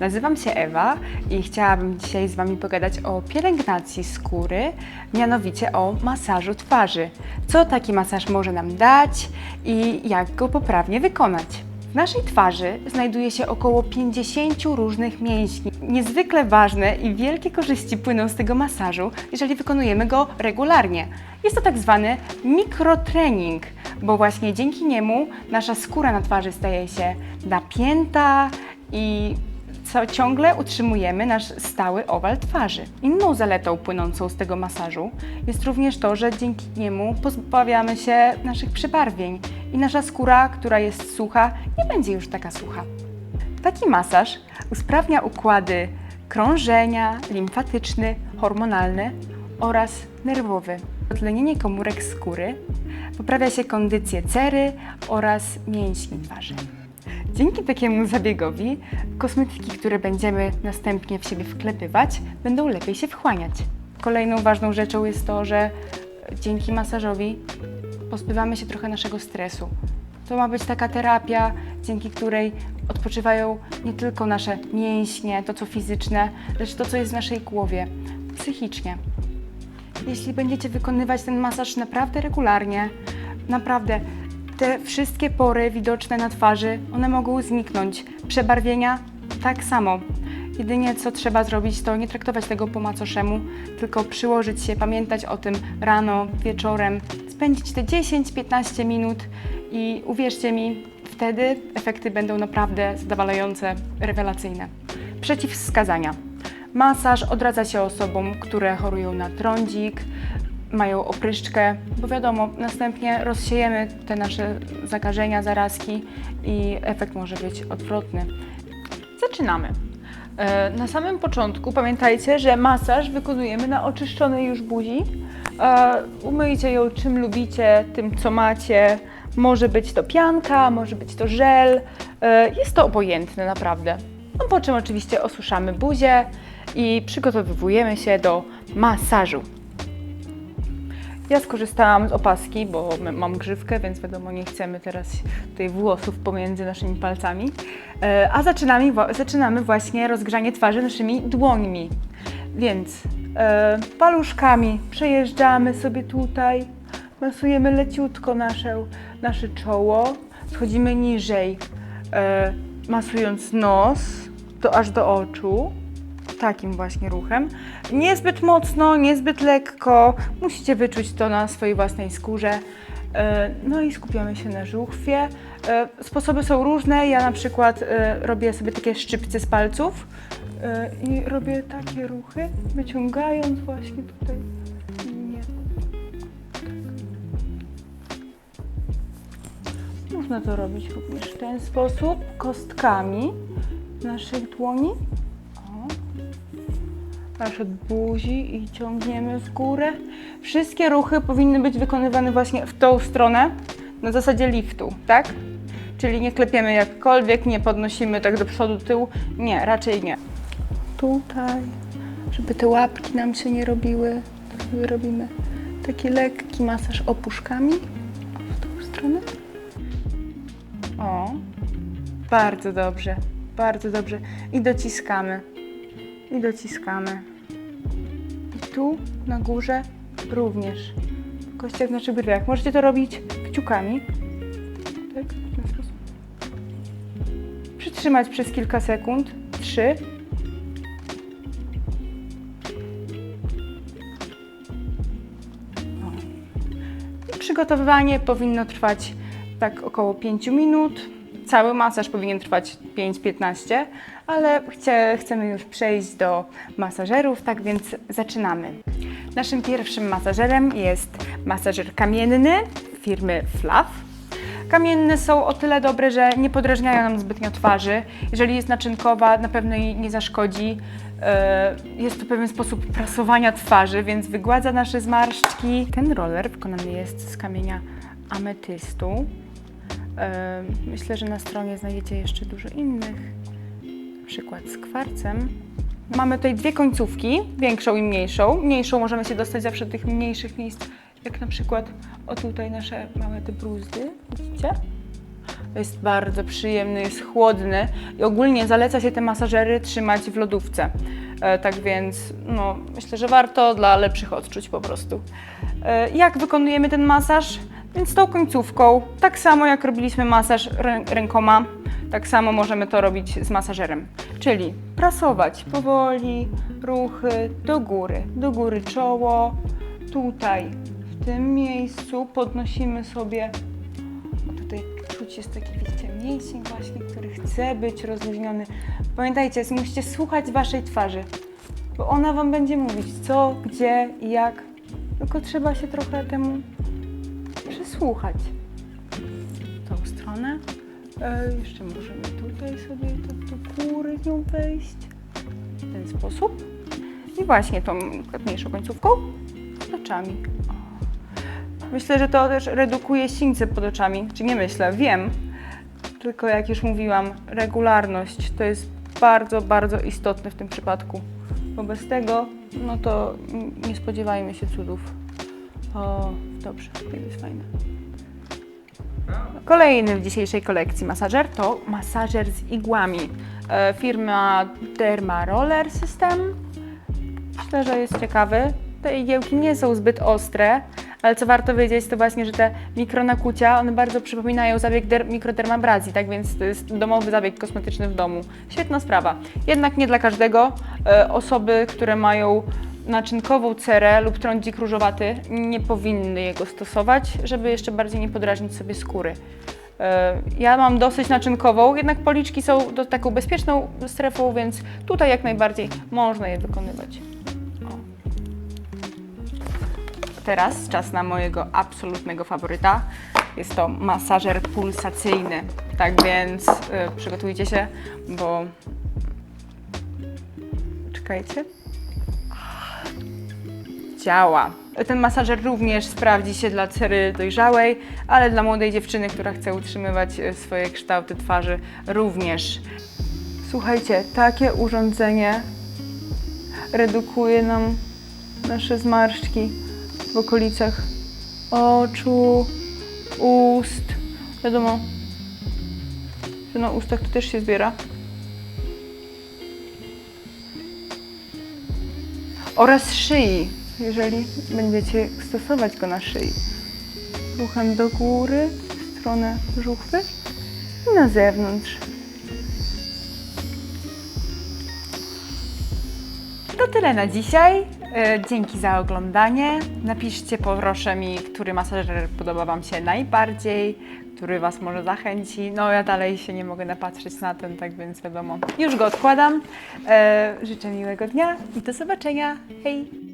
Nazywam się Ewa i chciałabym dzisiaj z Wami pogadać o pielęgnacji skóry, mianowicie o masażu twarzy. Co taki masaż może nam dać i jak go poprawnie wykonać. W naszej twarzy znajduje się około 50 różnych mięśni. Niezwykle ważne i wielkie korzyści płyną z tego masażu, jeżeli wykonujemy go regularnie. Jest to tak zwany mikrotrening, bo właśnie dzięki niemu nasza skóra na twarzy staje się napięta i co ciągle utrzymujemy nasz stały owal twarzy. Inną zaletą płynącą z tego masażu jest również to, że dzięki niemu pozbawiamy się naszych przebarwień i nasza skóra, która jest sucha, nie będzie już taka sucha. Taki masaż usprawnia układy krążenia, limfatyczny, hormonalny oraz nerwowy. Odlenienie komórek skóry poprawia się kondycję cery oraz mięśni twarzy. Dzięki takiemu zabiegowi kosmetyki, które będziemy następnie w siebie wklepywać, będą lepiej się wchłaniać. Kolejną ważną rzeczą jest to, że dzięki masażowi pozbywamy się trochę naszego stresu. To ma być taka terapia, dzięki której odpoczywają nie tylko nasze mięśnie, to co fizyczne, lecz to, co jest w naszej głowie, psychicznie. Jeśli będziecie wykonywać ten masaż naprawdę regularnie, naprawdę te wszystkie pory widoczne na twarzy, one mogą zniknąć. Przebarwienia tak samo. Jedynie co trzeba zrobić, to nie traktować tego po macoszemu, tylko przyłożyć się, pamiętać o tym rano, wieczorem, spędzić te 10-15 minut i uwierzcie mi, wtedy efekty będą naprawdę zadowalające, rewelacyjne. Przeciwwskazania. Masaż odradza się osobom, które chorują na trądzik, mają opryszczkę, bo wiadomo, następnie rozsiejemy te nasze zakażenia, zarazki i efekt może być odwrotny. Zaczynamy. E, Na samym początku pamiętajcie, że masaż wykonujemy na oczyszczonej już buzi. E, Umyjcie ją czym lubicie, tym co macie. Może być to pianka, może być to żel. E, Jest to obojętne naprawdę. No po czym oczywiście osuszamy buzię i przygotowujemy się do masażu. Ja skorzystałam z opaski, bo mam grzywkę, więc wiadomo, nie chcemy teraz tutaj włosów pomiędzy naszymi palcami. E, A zaczynamy, zaczynamy właśnie rozgrzanie twarzy naszymi dłońmi. Więc e, paluszkami przejeżdżamy sobie tutaj, masujemy leciutko nasze, nasze czoło, schodzimy niżej, e, masując nos, to aż do oczu takim właśnie ruchem. Niezbyt mocno, niezbyt lekko. Musicie wyczuć to na swojej własnej skórze. E, No i skupiamy się na żuchwie. E, Sposoby są różne. Ja na przykład e, robię sobie takie szczypce z palców i robię takie ruchy, wyciągając właśnie tutaj. Tak. Można to robić również w ten sposób, kostkami naszych dłoni. Od buzi i ciągniemy w górę. Wszystkie ruchy powinny być wykonywane właśnie w tą stronę, na zasadzie liftu, tak? Czyli nie klepiemy jakkolwiek, nie podnosimy tak do przodu, tyłu. Nie, raczej nie. Tutaj, żeby te łapki nam się nie robiły, robimy taki lekki masaż opuszkami. W tą stronę. O, bardzo dobrze, bardzo dobrze. I dociskamy i dociskamy. I tu na górze również. W kościach naszych brwiach. Możecie to robić kciukami. Tak, w ten sposób. Przytrzymać przez kilka sekund. Trzy. Przygotowywanie powinno trwać tak około 5 minut. Cały masaż powinien trwać 5-15, ale chcie, chcemy już przejść do masażerów, tak więc zaczynamy. Naszym pierwszym masażerem jest masażer kamienny firmy Fluff. Kamienne są o tyle dobre, że nie podrażniają nam zbytnio twarzy. Jeżeli jest naczynkowa, na pewno jej nie zaszkodzi. E, Jest to pewien sposób prasowania twarzy, więc wygładza nasze zmarszczki. Ten roller wykonany jest z kamienia ametystu. Myślę, że na stronie znajdziecie jeszcze dużo innych, na przykład z kwarcem. Mamy tutaj dwie końcówki, większą i mniejszą. Mniejszą możemy się dostać zawsze do tych mniejszych miejsc, jak na przykład o tutaj nasze małe te bruzdy, widzicie? Jest bardzo przyjemny, jest chłodny i ogólnie zaleca się te masażery trzymać w lodówce. E, tak więc no, myślę, że warto dla lepszych odczuć po prostu. E, jak wykonujemy ten masaż? Więc tą końcówką, tak samo jak robiliśmy masaż rę rękoma, tak samo możemy to robić z masażerem. Czyli prasować powoli, ruchy do góry, do góry czoło, tutaj w tym miejscu podnosimy sobie, tutaj czuć jest taki, widzicie, mięsień właśnie, który chce być rozluźniony. Pamiętajcie, musicie słuchać waszej twarzy, bo ona wam będzie mówić co, gdzie i jak, tylko trzeba się trochę temu przysłuchać. Tą stronę. E, jeszcze możemy tutaj sobie tak do góry nią wejść. W ten sposób. I właśnie tą mniejszą końcówką oczami. Myślę, że to też redukuje sińce pod oczami. Czy nie myślę, wiem. Tylko jak już mówiłam, regularność to jest bardzo, bardzo istotne w tym przypadku. Bo bez tego, no to nie spodziewajmy się cudów. O, dobrze, to jest fajne. Kolejny w dzisiejszej kolekcji masażer to masażer z igłami. E, firma Derma Roller System. Myślę, że jest ciekawy. Te igiełki nie są zbyt ostre, ale co warto wiedzieć, to właśnie, że te mikronakucia, one bardzo przypominają zabieg der- mikrodermabrazji, tak więc to jest domowy zabieg kosmetyczny w domu. Świetna sprawa. Jednak nie dla każdego. E, osoby, które mają naczynkową cerę lub trądzik różowaty nie powinny jego stosować, żeby jeszcze bardziej nie podrażnić sobie skóry. E, Ja mam dosyć naczynkową, jednak policzki są do taką bezpieczną strefą, więc tutaj jak najbardziej można je wykonywać. Teraz czas na mojego absolutnego faworyta. Jest to masażer pulsacyjny. Tak więc y, przygotujcie się, bo. Czekajcie. Działa. Ten masażer również sprawdzi się dla cery dojrzałej, ale dla młodej dziewczyny, która chce utrzymywać e, swoje kształty twarzy, również. Słuchajcie, takie urządzenie redukuje nam nasze zmarszczki w okolicach oczu, ust. Wiadomo, że na ustach to też się zbiera. Oraz szyi, jeżeli będziecie stosować go na szyi. Ruchem do góry, w stronę żuchwy i na zewnątrz. To tyle na dzisiaj. E, Dzięki za oglądanie. Napiszcie proszę mi, który masażer podoba Wam się najbardziej, który Was może zachęci. No ja dalej się nie mogę napatrzeć na ten, tak więc wiadomo. Już go odkładam. E, życzę miłego dnia i do zobaczenia. Hej!